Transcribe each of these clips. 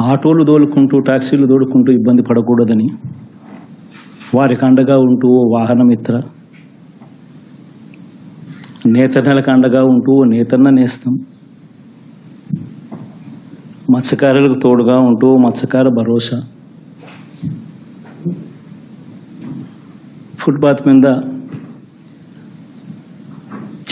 ఆటోలు దోలుకుంటూ టాక్సీలు దోలుకుంటూ ఇబ్బంది పడకూడదని వారికి అండగా ఉంటూ ఓ వాహనమిత్ర. నేతన్నలకు అండగా ఉంటూ ఓ నేతన్న నేస్తాం. మత్స్యకారులకు తోడుగా ఉంటూ మత్స్యకార భరోసా. ఫుట్పాత్ మీద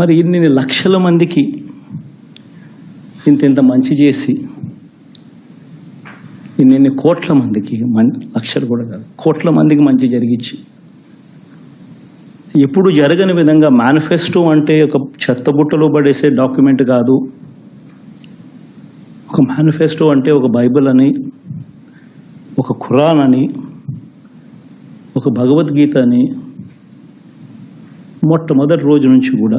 మరి ఇన్ని లక్షల మందికి ఇంత ఇంత మంచి చేసి ఇన్ని కోట్ల మందికి మన్ లక్షలు కూడా కాదు కోట్ల మందికి మంచి జరిగించి ఎప్పుడు జరగని విధంగా మేనిఫెస్టో అంటే ఒక చెత్తబుట్టలో పడేసే డాక్యుమెంట్ కాదు. ఒక మేనిఫెస్టో అంటే ఒక బైబిల్ అని ఒక ఖురాన్ అని ఒక భగవద్గీత అని మొట్టమొదటి రోజు నుంచి కూడా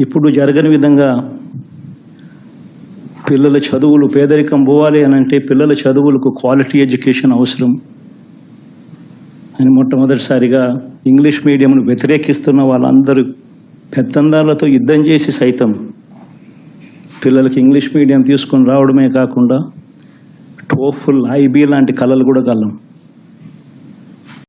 ఇప్పుడు జరగని విధంగా పిల్లల చదువులు పేదరికం పోవాలి అని అంటే పిల్లల చదువులకు క్వాలిటీ ఎడ్యుకేషన్ అవసరం అని మొట్టమొదటిసారిగా ఇంగ్లీష్ మీడియంను వ్యతిరేకిస్తున్న వాళ్ళందరూ పెత్తందారులతో యుద్ధం చేసి సైతం పిల్లలకి ఇంగ్లీష్ మీడియం తీసుకొని రావడమే కాకుండా టోఫుల్ ఐబీ లాంటి కళలు కూడా కలం